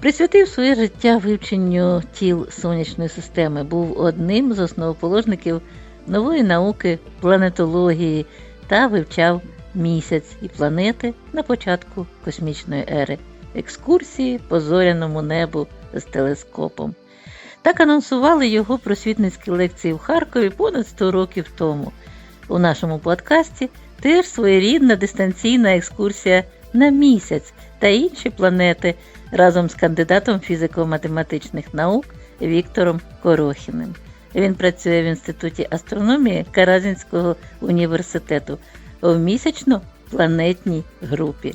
присвятив своє життя вивченню тіл сонячної системи, був одним з основоположників нової науки планетології та вивчав місяць і планети на початку космічної ери, екскурсії по зоряному небу з телескопом. Так анонсували його просвітницькі лекції в Харкові понад 100 років тому. У нашому подкасті теж своєрідна дистанційна екскурсія на місяць та інші планети разом з кандидатом фізико-математичних наук Віктором Корохіним. Він працює в Інституті астрономії Каразінського університету в місячно-планетній групі.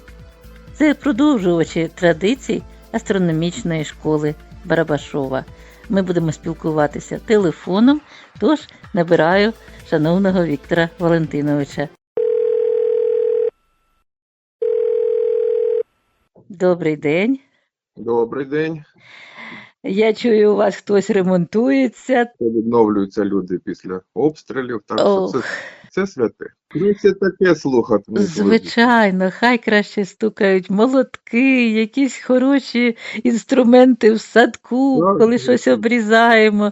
Це продовжувачі традицій астрономічної школи Барабашова. Ми будемо спілкуватися телефоном, тож набираю шановного Віктора Валентиновича. Добрий день. Добрий день. Я чую, у вас хтось ремонтується. Відновлюються люди після обстрілів, так що це, це святе. Ну, це таке слухати. звичайно, хай краще стукають молотки, якісь хороші інструменти в садку, Так, коли щось обрізаємо.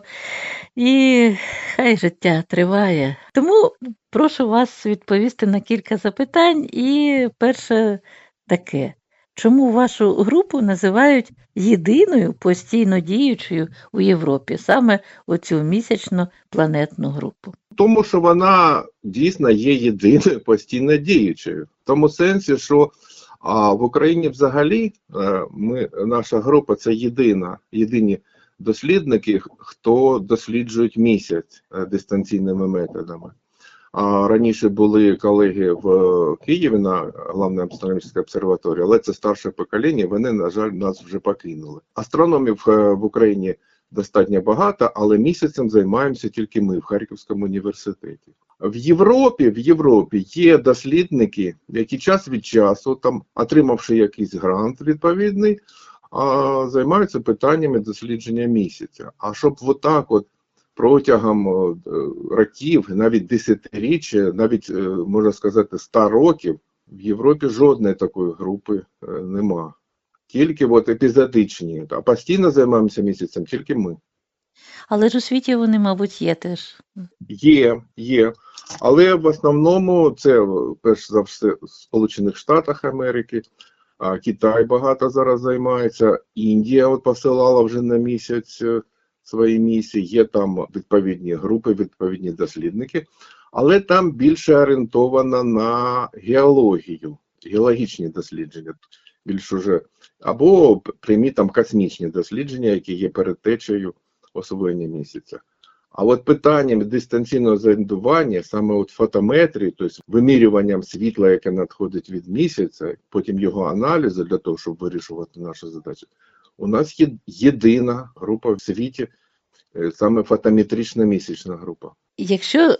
І хай життя триває. Тому прошу вас відповісти на кілька запитань. І перше таке. Чому вашу групу називають єдиною постійно діючою у Європі, саме оцю місячну планетну групу? Тому що вона дійсно є єдиною постійно діючою. В тому сенсі, що а, в Україні взагалі е, ми, наша група це єдина, єдині дослідники, хто досліджують місяць е, дистанційними методами. А раніше були колеги в е, Києві на головній астрономічній обсерваторії, але це старше покоління. Вони, на жаль, нас вже покинули. Астрономів е, в Україні достатньо багато, але місяцем займаємося тільки ми в Харківському університеті. В Європі, в Європі є дослідники, які час від часу, там отримавши якийсь грант відповідний, а, займаються питаннями дослідження місяця. А щоб отак от протягом е, років, навіть десятиріччя, навіть е, можна сказати, ста років, в Європі жодної такої групи е, нема. Тільки от епізодичні, а постійно займаємося місяцем, тільки ми. Але ж у світі вони, мабуть, є теж. Є, є. Але в основному це перш за все в Сполучених Штатах Америки, а Китай багато зараз займається, Індія от посилала вже на місяць свої місії, є там відповідні групи, відповідні дослідники, але там більше орієнтовано на геологію, геологічні дослідження. Більш уже або прямі там космічні дослідження, які є передтечею освоєння місяця. А от питанням дистанційного зорієнтування, саме от фотометрії, тобто вимірюванням світла, яке надходить від місяця, потім його аналізу для того, щоб вирішувати наші задачі, у нас є єдина група в світі, е, саме фотометрична місячна група. Якщо е,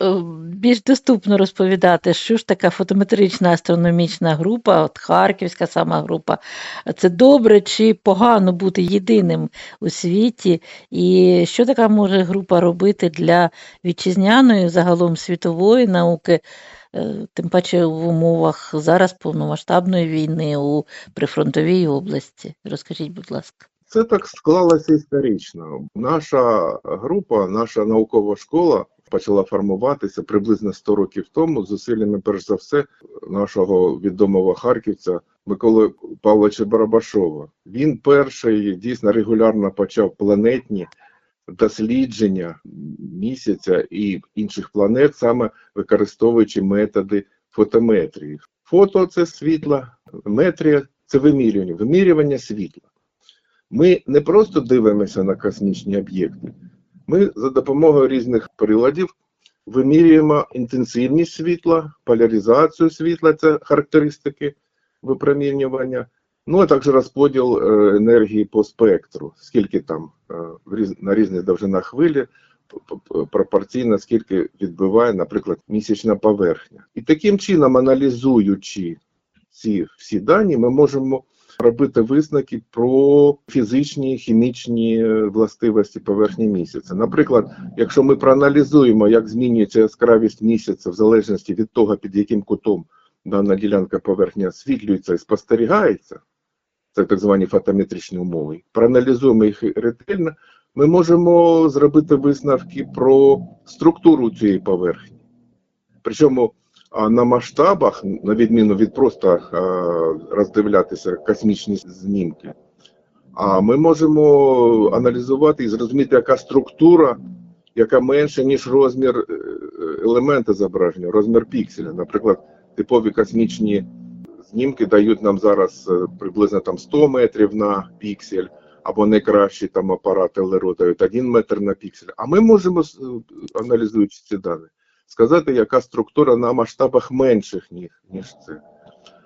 більш доступно розповідати, що ж така фотометрична астрономічна група, от Харківська сама група, це добре чи погано бути єдиним у світі, і що така може група робити для вітчизняної, загалом світової науки, тим паче в умовах зараз повномасштабної війни у прифронтовій області? Розкажіть, будь ласка. Це так склалося історично. Наша група, наша наукова школа почала формуватися приблизно 100 років тому зусиллями, перш за все, нашого відомого харківця Миколи Павловича Барабашова. Він перший дійсно регулярно почав планетні дослідження місяця і інших планет, саме використовуючи методи фотометрії. Фото це світло, метрія це вимірювання, вимірювання світла. Ми не просто дивимося на космічні об'єкти, ми за допомогою різних приладів вимірюємо інтенсивність світла, поляризацію світла, це характеристики випромінювання, Ну, а також розподіл е, енергії по спектру, скільки там е, на різних довжинах хвилі, пропорційно скільки відбиває, наприклад, місячна поверхня. І таким чином, аналізуючи ці всі дані, ми можемо робити висновки про фізичні, хімічні е, властивості поверхні місяця. Наприклад, якщо ми проаналізуємо, як змінюється яскравість місяця в залежності від того, під яким кутом дана ділянка поверхні освітлюється і спостерігається, це так звані фотометричні умови, проаналізуємо їх ретельно, ми можемо зробити висновки про структуру цієї поверхні. Причому на масштабах, на відміну від просто роздивлятися космічні знімки, а ми можемо аналізувати і зрозуміти, яка структура, яка менша, ніж розмір е, елемента зображення, розмір пікселя. Наприклад, типові космічні знімки дають нам зараз е, приблизно там 100 метрів на піксель, або найкращі там апарати ЛРО дають 1 метр на піксель. А ми можемо, е, аналізуючи ці дані, сказати, яка структура на масштабах менших, ніж, ніж це.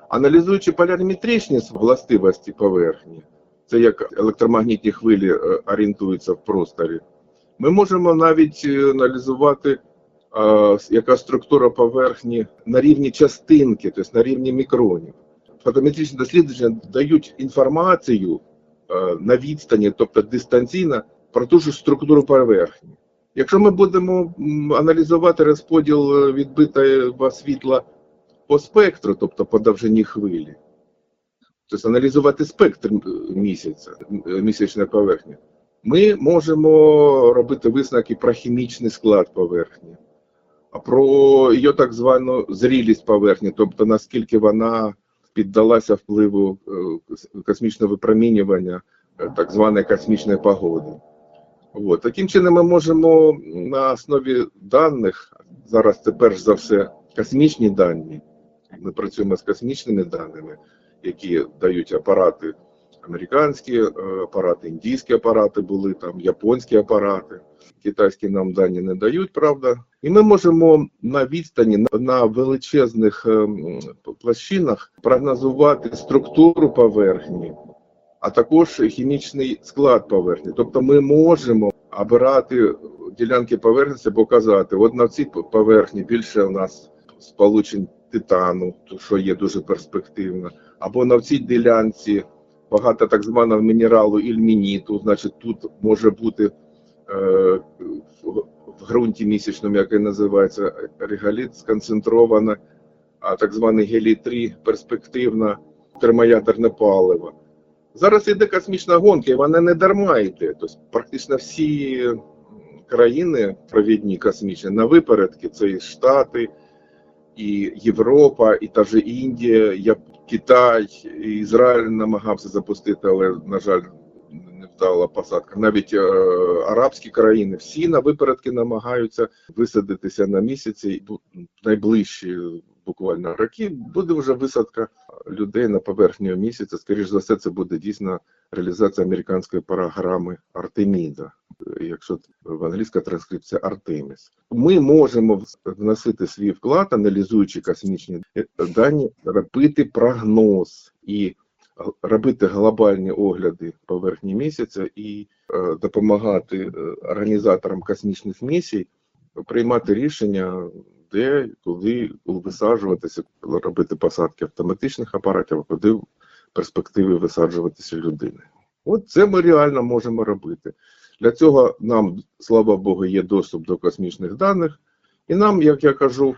Аналізуючи полярметричні властивості поверхні, це як електромагнітні хвилі е, орієнтуються в просторі, ми можемо навіть аналізувати яка структура поверхні на рівні частинки, тобто на рівні мікронів. Фотометричні дослідження дають інформацію е, на відстані, тобто дистанційно, про ту ж структуру поверхні. Якщо ми будемо аналізувати розподіл е, відбитого світла по спектру, тобто по довжині хвилі, тобто аналізувати спектр місяця, місячної поверхні, ми можемо робити висновки про хімічний склад поверхні про її так звану зрілість поверхні, тобто наскільки вона піддалася впливу е, космічного випромінювання, е, так званої космічної погоди. От. Таким чином ми можемо на основі даних, зараз це перш за все космічні дані, ми працюємо з космічними даними, які дають апарати американські е, апарати, індійські апарати були, там японські апарати китайські нам дані не дають, правда. І ми можемо на відстані на, величезних ем, площинах прогнозувати структуру поверхні, а також хімічний склад поверхні. Тобто ми можемо обирати ділянки поверхні, показати, от на цій поверхні більше у нас сполучень титану, що є дуже перспективно, або на цій ділянці багато так званого мінералу ільмініту, значить тут може бути е, в ґрунті місячному, який називається реголіт, сконцентровано, а так званий гелій-3 перспективна термоядерне паливо. Зараз іде космічна гонка, і вона не дарма йде. Тобто практично всі країни провідні космічні на випередки це і Штати, і Європа, і та же Індія, Китай, і Ізраїль намагався запустити, але, на жаль, не вдала посадка. Навіть е, арабські країни всі на випередки намагаються висадитися на місяці. Найближчі буквально роки буде вже висадка людей на поверхню місяця. Скоріше за все, це буде дійсно реалізація американської програми Артеміда. Якщо в англійська транскрипція Артеміс, ми можемо вносити свій вклад, аналізуючи космічні дані, робити прогноз і робити глобальні огляди поверхні місяця і е, допомагати е, організаторам космічних місій приймати рішення, де, коли висаджуватися, робити посадки автоматичних апаратів, а куди в перспективі висаджуватися людини. От це ми реально можемо робити. Для цього нам, слава Богу, є доступ до космічних даних, і нам, як я кажу,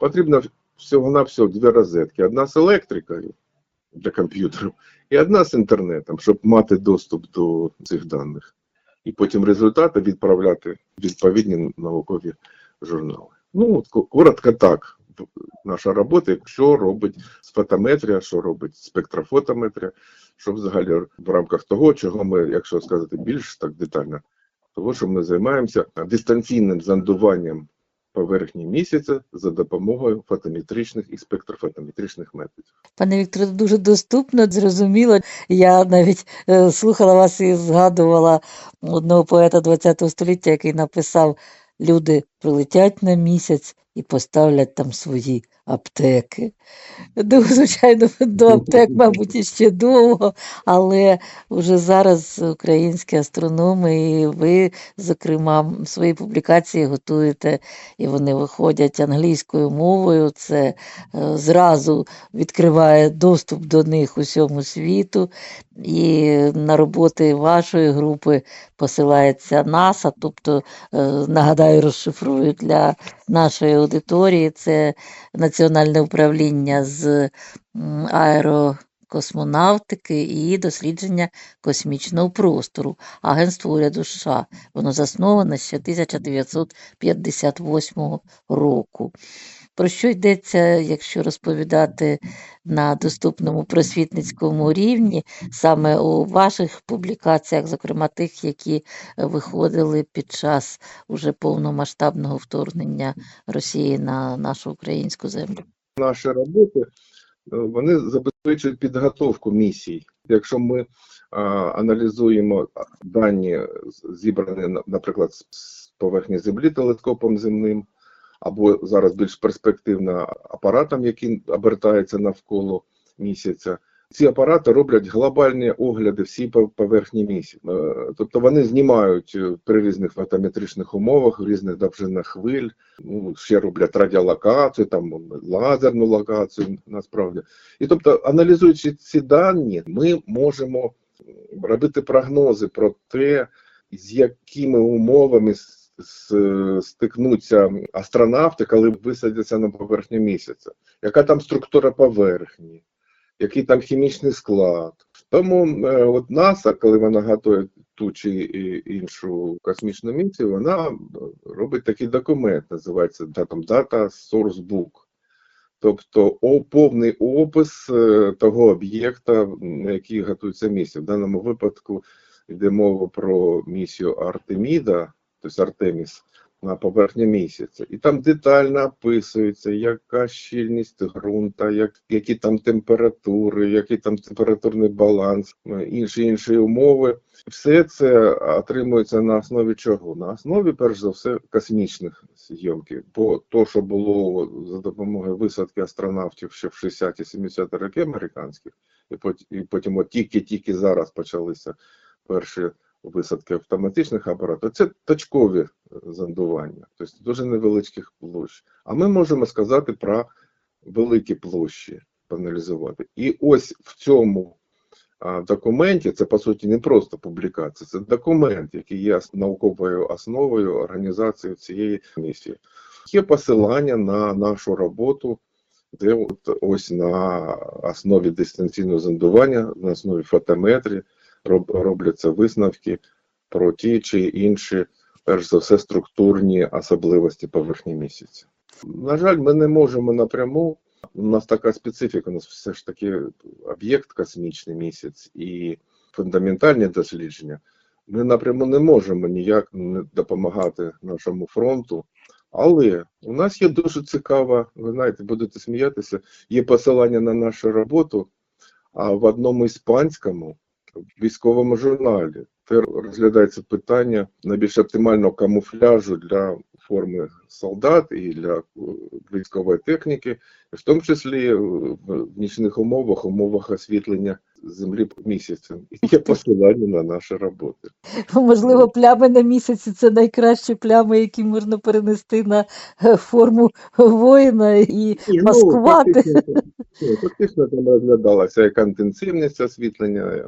потрібно всього-навсього дві розетки: одна з електрикою для комп'ютерів і одна з інтернетом, щоб мати доступ до цих даних. І потім результати відправляти в відповідні наукові журнали. Ну, коротко так. Наша робота, що робить спектрометрія, що робить спектрофотометрія, що взагалі в рамках того, чого ми, якщо сказати більш так детально, того, що ми займаємося дистанційним зондуванням поверхні місяця за допомогою фотометричних і спектрофотометричних методів. Пане Вікторе, дуже доступно, зрозуміло. Я навіть е, слухала вас і згадувала одного поета ХХ століття, який написав Люди прилетять на місяць і поставлять там свої аптеки. Ну, звичайно, до аптек, мабуть, іще довго, але вже зараз українські астрономи, і ви, зокрема, свої публікації готуєте, і вони виходять англійською мовою. Це е, зразу відкриває доступ до них усьому світу. І на роботи вашої групи посилається НАСА, тобто, е, нагадаю, розшифрую для нашої аудиторії, це Національне управління з аерокосмонавтики і дослідження космічного простору, Агентство уряду США. Воно засноване ще 1958 року. Про що йдеться, якщо розповідати на доступному просвітницькому рівні, саме у ваших публікаціях, зокрема тих, які е, виходили під час уже повномасштабного вторгнення Росії на нашу українську землю? Наші роботи е, вони забезпечують підготовку місій. Якщо ми а, аналізуємо дані, зібрані, на- наприклад, з поверхні Землі телескопом земним, або зараз більш перспективно апаратом, який обертається навколо місяця. Ці апарати роблять глобальні огляди пов- поверхні місяця. Е, Тобто вони знімають е, при різних фотометричних умовах, в різних довжинах хвиль, ну, ще роблять радіолокацію, там лазерну локацію насправді. І тобто, аналізуючи ці дані, ми можемо робити прогнози про те, з якими умовами стикнуться астронавти, коли висадяться на поверхню місяця, яка там структура поверхні, який там хімічний склад. Тому е, от НАСА, коли вона готує ту чи іншу космічну місію, вона е, робить такий документ, називається там, Data Source Book. Тобто о, повний опис е, того об'єкта, на який готується місія. В даному випадку йде мова про місію Артеміда, тобто Артеміс, на поверхні місяця. І там детально описується, яка щільність ґрунта, як, які там температури, який там температурний баланс, е, інші інші умови. Все це отримується на основі чого? На основі, перш за все, космічних зйомки. Бо то, що було за допомогою висадки астронавтів ще в 60-70 роки американських, і потім, тільки-тільки зараз почалися перші висадки автоматичних апаратів, це точкові е, зондування, тобто дуже невеличких площ. А ми можемо сказати про великі площі, проаналізувати. І ось в цьому документі, це по суті не просто публікація, це документ, який є науковою основою організації цієї місії. Є посилання на нашу роботу, де от ось на основі дистанційного зондування, на основі фотометрії робляться висновки про ті чи інші, перш за все, структурні особливості поверхні місяця. На жаль, ми не можемо напряму. У нас така специфіка, у нас все ж таки об'єкт космічний місяць і фундаментальні дослідження. Ми напряму не можемо ніяк не допомагати нашому фронту. Але у нас є дуже цікава, ви знаєте, будете сміятися, є посилання на нашу роботу, а в одному іспанському військовому журналі де розглядається питання найбільш оптимального камуфляжу для форми солдат і для е, військової техніки, в тому числі е, в нічних умовах, умовах освітлення землі місяцем. І є посилання на наші роботи. Можливо, плями на місяці це найкращі плями, які можна перенести на е, форму воїна і ну, маскувати. Ні, Фактично там розглядалася яка інтенсивність освітлення е,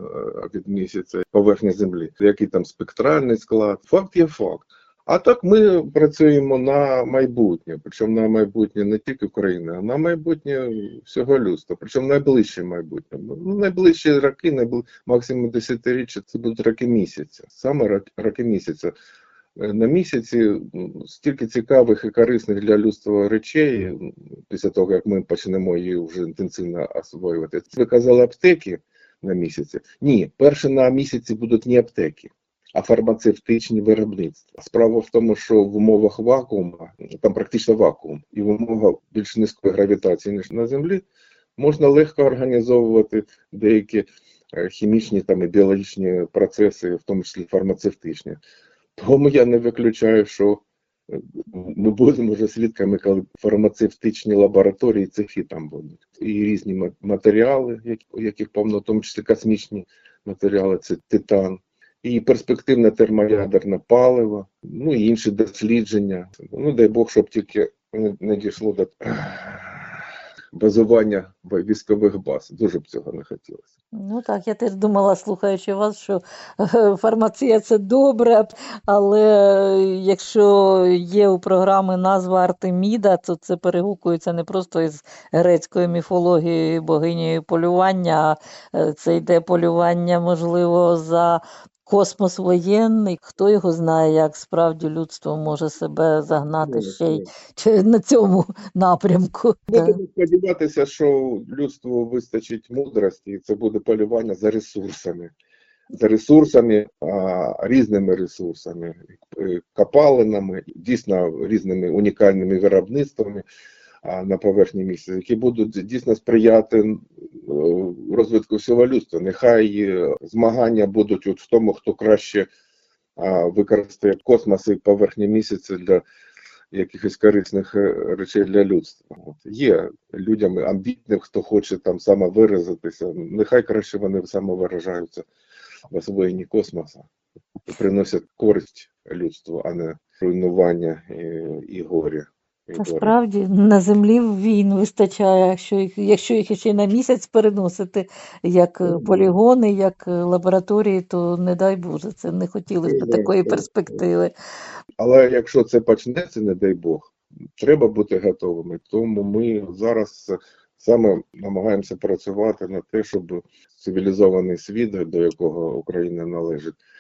від місяця, поверхні землі, який там спектральний склад. Факт є факт. А так ми працюємо на майбутнє, причому на майбутнє не тільки України, а на майбутнє всього людства, причому найближче майбутнє. Ну, найближчі роки, найбли... максимум десятиріччя, це будуть роки місяця, саме рок- роки місяця. Е, На місяці стільки цікавих і корисних для людства речей, після того, як ми почнемо її вже інтенсивно освоювати. Ви казали аптеки на місяці? Ні, перше на місяці будуть не аптеки, а фармацевтичні виробництва. Справа в тому, що в умовах вакуума, там практично вакуум, і в умовах більш низької гравітації, ніж на Землі, можна легко організовувати деякі е, хімічні там і біологічні процеси, в тому числі фармацевтичні. Тому я не виключаю, що ми будемо вже свідками, коли фармацевтичні лабораторії цехи там будуть. І різні матеріали, яких повно, в тому числі космічні матеріали, це титан. І перспективне термоядерне паливо, ну і інші дослідження. Ну, дай Бог, щоб тільки не дійшло до базування військових баз. Дуже б цього не хотілося. Ну так, я теж думала, слухаючи вас, що е, фармація це добре, але якщо є у програми назва Артеміда, то це перегукується не просто із грецької міфології богинею полювання, е, це йде полювання, можливо, за космос воєнний. Хто його знає, як справді людство може себе загнати ще й чи на цьому напрямку. Будемо сподіватися, що людству вистачить мудрості, і це буде полювання за ресурсами. За ресурсами, а, різними ресурсами, копалинами, дійсно різними унікальними виробництвами на поверхні місця, які будуть дійсно сприяти е, розвитку всього людства. Нехай е, змагання будуть от в тому, хто краще використає космос і поверхні місяця для якихось корисних е, речей для людства. От. Є людям амбітним, хто хоче там самовиразитися. Нехай краще вони самовиражаються в освоєнні космоса приносять користь людству, а не руйнування і, і горя. Насправді на землі війн вистачає, якщо їх, якщо їх ще й на місяць переносити як е, полігони, як е, лабораторії, то не дай Боже, це не хотілося б такої перспективи. Але якщо це почнеться, не дай Бог, треба бути готовими. Тому ми зараз саме намагаємося працювати на те, щоб цивілізований світ, до якого Україна належить, е,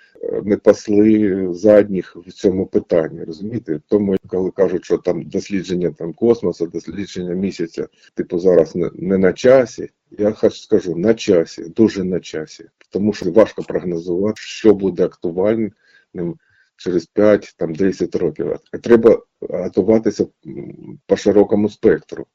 не пасли задніх в цьому питанні. Розумієте? Тому коли кажуть, що там дослідження там космосу, дослідження місяця, типу зараз не, не на часі. Я хоч скажу на часі, дуже на часі, тому що важко прогнозувати, що буде актуальним через 5 там 10 років. Треба готуватися по широкому спектру.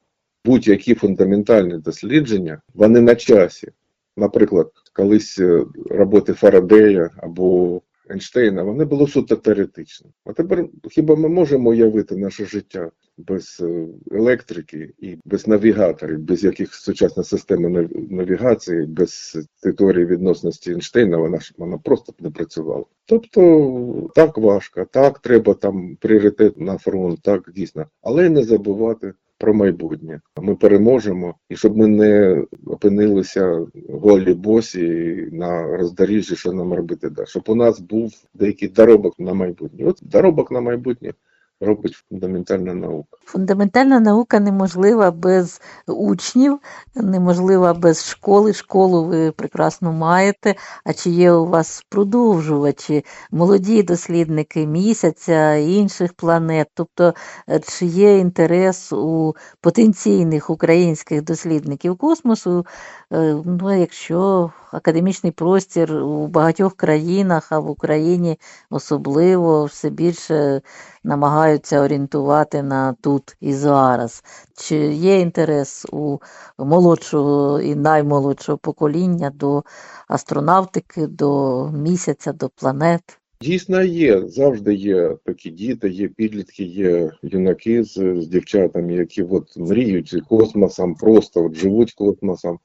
Будь-які фундаментальні дослідження, вони на часі. Наприклад, колись е, роботи Фарадея або Ейнштейна, вони були суто теоретичні. А тепер хіба ми можемо уявити наше життя без е, електрики і без навігаторів, без якихось сучасних систем нав- навігації, без теорії відносності Ейнштейна, вона ж вона просто б не працювала. Тобто так важко, так треба там пріоритет на фронт, так дійсно, але не забувати. Про майбутнє ми переможемо, і щоб ми не опинилися голі босі на роздоріжжі, що нам робити далі. Щоб у нас був деякий доробок на майбутнє. От доробок на майбутнє робить фундаментальна наука. Фундаментальна наука неможлива без учнів, неможлива без школи. Школу ви прекрасно маєте. А чи є у вас продовжувачі, молоді дослідники місяця, інших планет? Тобто, е, чи є інтерес у потенційних українських дослідників космосу? Е, Ну, якщо академічний простір у багатьох країнах, а в Україні особливо все більше намагаються орієнтувати на тут і зараз. Чи є інтерес у молодшого і наймолодшого покоління до астронавтики, до місяця, до планет? Дійсно є, завжди є такі діти, є підлітки, є юнаки з, з дівчатами, які от мріють космосом, просто от живуть космосом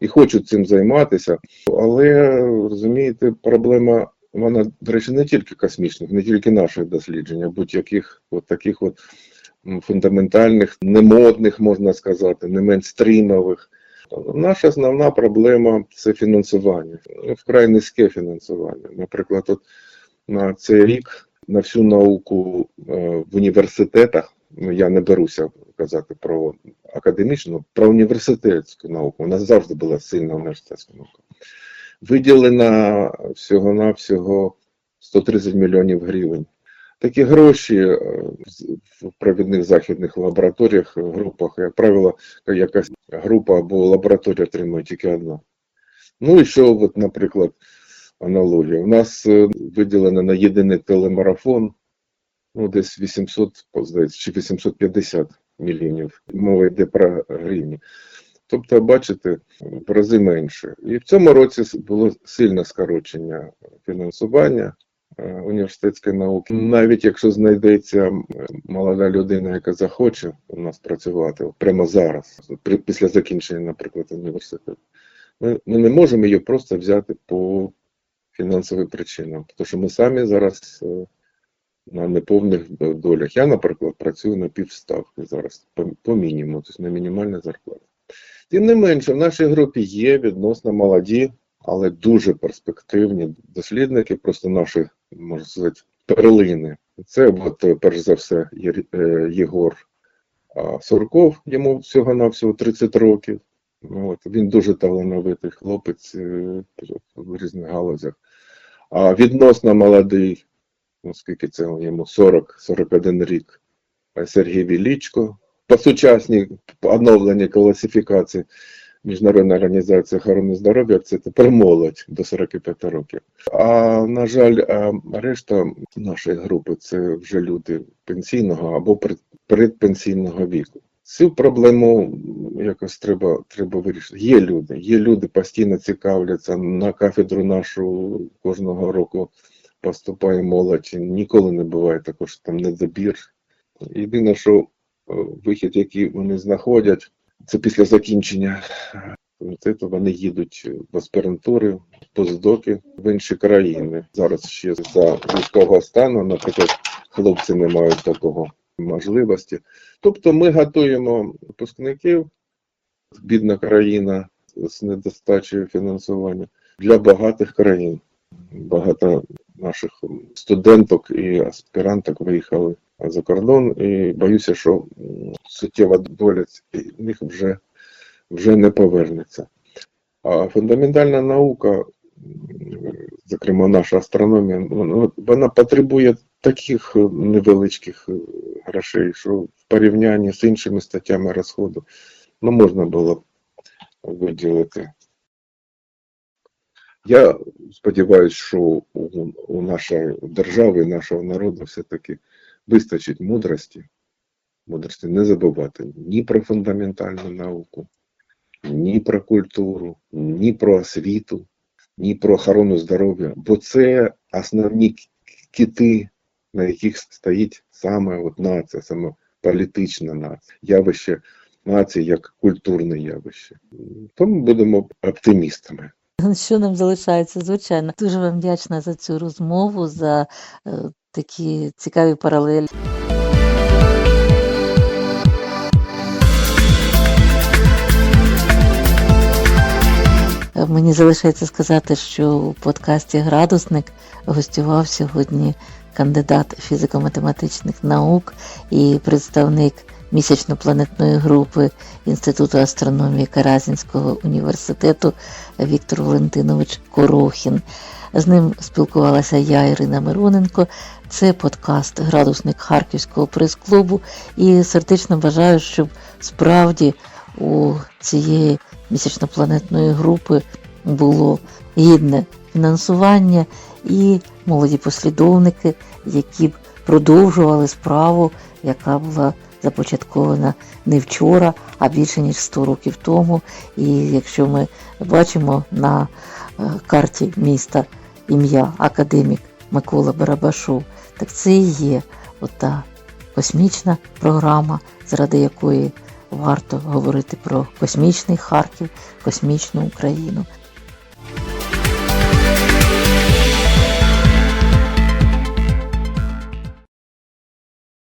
і хочуть цим займатися. Але розумієте, проблема вона, до речі, не тільки космічних, не тільки наших досліджень, а будь-яких от таких от фундаментальних, немодних, можна сказати, не мейнстрімових. Наша основна проблема це фінансування, вкрай низьке фінансування. Наприклад, от на цей рік на всю науку е, в університетах, ну я не беруся казати про академічну, про університетську науку. У нас завжди була сильна університетська наука. Виділено всього-навсього 130 мільйонів гривень. Такі гроші е, в провідних західних лабораторіях, групах, як правило, якась група або лабораторія отримує тільки одна. Ну і що, от, наприклад, аналогія. У нас е, виділено на єдиний телемарафон ну, десь 800, здається, чи 850 мільйонів. Мова йде про гривні. Тобто, бачите, в рази менше. І в цьому році було сильне скорочення фінансування е, університетської науки. Навіть якщо знайдеться молода людина, яка захоче у нас працювати прямо зараз, після закінчення, наприклад, університету, ми, не можемо її просто взяти по фінансовим причинам, тому що ми самі зараз е, на неповних долях. Я, наприклад, працюю на півставки зараз по, мінімуму, тобто на мінімальна зарплата. Тим не менше, в нашій групі є відносно молоді, але дуже перспективні дослідники, просто наші, можна сказати, перлини. Це, от, е, перш за все, е, Єгор Сурков, йому всього-навсього 30 років. Ну, От, він дуже талановитий хлопець е, в різних галузях. А відносно молодий, ну скільки це йому 40-41 рік, Сергій Вілічко. По сучасній оновленій класифікації Міжнародної організації охорони здоров'я це тепер молодь до 45 років. А на жаль, решта нашої групи це вже люди пенсійного або предпенсійного віку. Цю проблему якось треба, треба вирішити. Є люди, є люди постійно цікавляться на кафедру нашу кожного року поступає молодь. Ніколи не буває також там недобір. Єдине, що вихід, який вони знаходять, це після закінчення комітету вони їдуть в аспірантури, постдоки в інші країни. Зараз ще за військового стану, наприклад, хлопці не мають такого можливості. Тобто ми готуємо випускників, бідна країна з недостачею фінансування для багатих країн. Багато наших студенток і аспіранток виїхали за кордон, і боюся, що суттєва доля них вже, вже не повернеться. А фундаментальна наука, зокрема наша астрономія, ну, вона потребує таких е, невеличких е, грошей, що в порівнянні з іншими статтями розходу ну, можна було б виділити. Я сподіваюся, що у нашої держави, нашого народу все-таки вистачить мудрості, мудрості не забувати ні про фундаментальну науку, ні про культуру, ні про освіту, ні про охорону здоров'я, бо це основні кити, на яких стоїть саме от нація, саме політична нація, явище нації як культурне явище. Тому будемо оптимістами. Що нам залишається? Звичайно, дуже вам вдячна за цю розмову, за е, такі цікаві паралелі. Мені залишається сказати, що у подкасті Градусник гостював сьогодні кандидат фізико-математичних наук і представник місячно-планетної групи Інституту астрономії Каразінського університету Віктор Валентинович Корохін. З ним спілкувалася я, Ірина Мироненко. Це подкаст Градусник Харківського прес-клубу. І сердечно бажаю, щоб справді у цієї місячнопланетної групи було гідне фінансування і молоді послідовники, які б продовжували справу, яка була започаткована не вчора, а більше ніж 100 років тому. І якщо ми бачимо на е, карті міста ім'я академік Микола Барабашов, так це і є ота космічна програма, заради якої варто говорити про космічний Харків, космічну Україну.